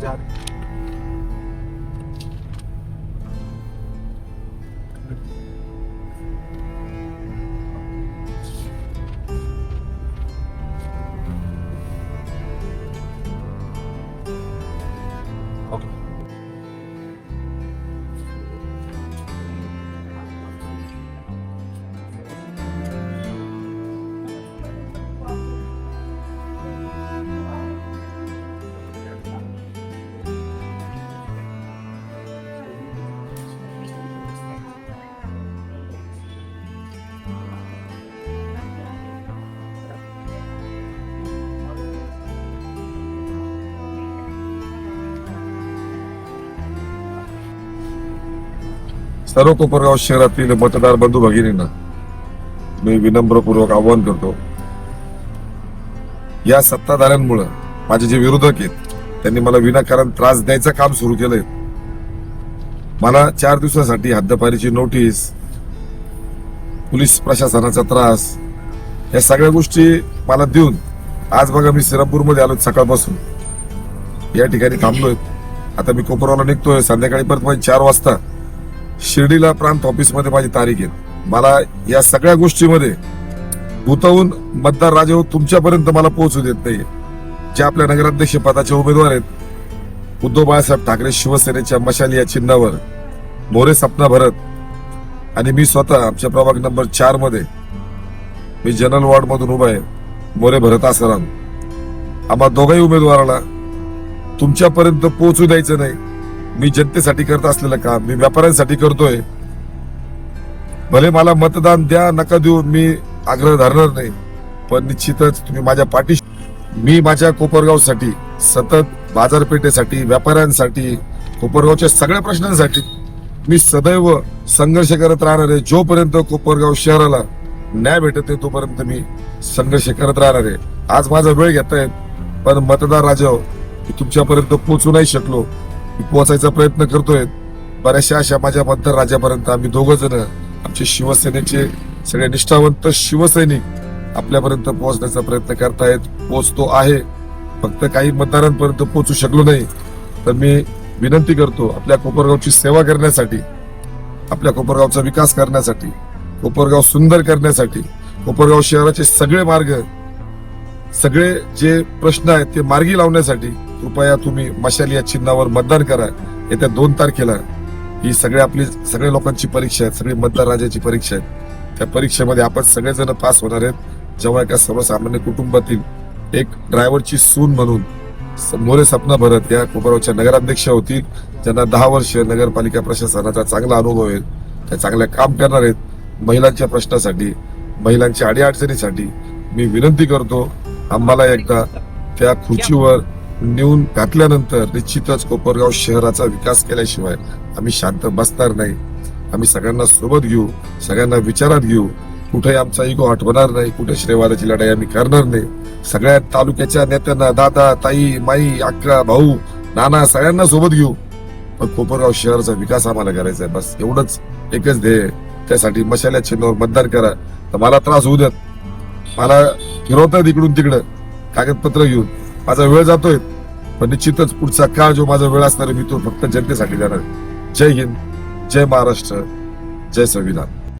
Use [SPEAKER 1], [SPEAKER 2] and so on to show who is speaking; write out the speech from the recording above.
[SPEAKER 1] Dad. Okay. सर्व कोपरगाव शहरातील मतदार बंधू भगिनींना मी विनम्रपूर्वक आवाहन करतो या सत्ताधाऱ्यांमुळं माझे जे विरोधक आहेत त्यांनी मला विनाकारण त्रास द्यायचं काम सुरू केलंय. मला चार दिवसासाठी हद्दपारीची नोटीस पोलीस प्रशासनाचा त्रास या सगळ्या गोष्टी मला देऊन आज बघा मी सिरापूरमध्ये आलो सकाळपासून. या ठिकाणी थांबलोय. आता मी कोपरगावला निघतोय संध्याकाळी परत माझी चार वाजता शिर्डीला प्रांत ऑफिसमध्ये माझी तारीख आहे. मला या सगळ्या गोष्टीमध्ये गुतवून मतदार राजे हो तुमच्यापर्यंत मला पोहोचू देत नाही जे आपल्या नगराध्यक्ष पदाचे उमेदवार आहेत उद्धव बाळासाहेब ठाकरे शिवसेनेच्या मशाली या चिन्हावर मोरे सपना भरत आणि मी स्वतः आमच्या प्रभाग नंबर चारमध्ये मी जनरल वॉर्ड मधून उभा आहे मोरे भरत आसाराम आम्हा दोघाही उमेदवाराला तुमच्यापर्यंत पोहोचू द्यायचं नाही. मी जनतेसाठी करत असलेलं काम मी व्यापाऱ्यांसाठी करतोय. भले मला मतदान द्या नका देऊ मी आग्रह धरणार नाही. पण निश्चितच तुम्ही माझ्या पाठीशी मी माझ्या कोपरगावसाठी सतत बाजारपेठेसाठी व्यापाऱ्यांसाठी कोपरगावच्या सगळ्या प्रश्नांसाठी मी सदैव संघर्ष करत राहणार आहे. जोपर्यंत कोपरगाव शहराला न्याय भेटत नाही तोपर्यंत मी संघर्ष करत राहणार आहे. आज माझा वेळ घेतायत पण मतदार राजा मी तुमच्यापर्यंत पोहोचू नाही शकलो. पोहोचायचा प्रयत्न करतोय. बऱ्याचशा अशा माझ्या मतदार राजापर्यंत आम्ही दोघ जण आमचे शिवसेनेचे सगळे निष्ठावंत शिवसैनिक आपल्यापर्यंत पोहोचण्याचा प्रयत्न करतायत पोहोचतो आहे. फक्त काही मतदारांपर्यंत पोहोचू शकलो नाही तर मी विनंती करतो आपल्या कोपरगावची सेवा करण्यासाठी आपल्या कोपरगावचा विकास करण्यासाठी कोपरगाव सुंदर करण्यासाठी कोपरगाव शहराचे सगळे मार्ग सगळे जे प्रश्न आहेत ते मार्गी लावण्यासाठी कृपया तुम्ही मशाल या चिन्हावर मतदान करा. येत्या दोन तारखेला ही सगळ्या आपली सगळ्या लोकांची परीक्षा आहे सगळी मतदार राजाची परीक्षा आहे त्या परीक्षेमध्ये आपण सगळेजण पास होणार आहेत. जेव्हा एका सर्वसामान्य कुटुंबातील एक ड्रायव्हरची सून म्हणून स- मोरे सपना भरत या कोपरावच्या नगराध्यक्ष होतील. ज्यांना दहा वर्ष नगरपालिका प्रशासनाचा चांगला अनुभव आहे. त्या चांगल्या काम करणार आहेत. महिलांच्या प्रश्नासाठी महिलांच्या अडीअडचणीसाठी मी विनंती करतो आम्हाला एकदा त्या खुर्चीवर नेऊन घातल्यानंतर निश्चितच कोपरगाव शहराचा विकास केल्याशिवाय आम्ही शांत बसणार नाही. आम्ही सगळ्यांना सोबत घेऊ सगळ्यांना विचारात घेऊ कुठे आमचा इगो हटवणार नाही कुठे श्रेवादाची लढाई आम्ही करणार नाही. सगळ्या तालुक्याच्या नेत्यांना दादा ताई माई अक्का भाऊ नाना सगळ्यांना सोबत घेऊ. पण कोपरगाव शहराचा विकास आम्हाला करायचा आहे बस एवढंच. एकच ध्येय त्यासाठी मशाल्या चिन्हावर मतदान करा. तर मला त्रास होऊ देत. मला फिरवतात इकडून तिकडं. कागदपत्र घेऊन. माझा वेळ जातोय. पण निश्चितच पुढचा काळ जो माझा वेळ असणार मी तो फक्त जनतेसाठी जाणार जय हिंद जय महाराष्ट्र जय संविधान.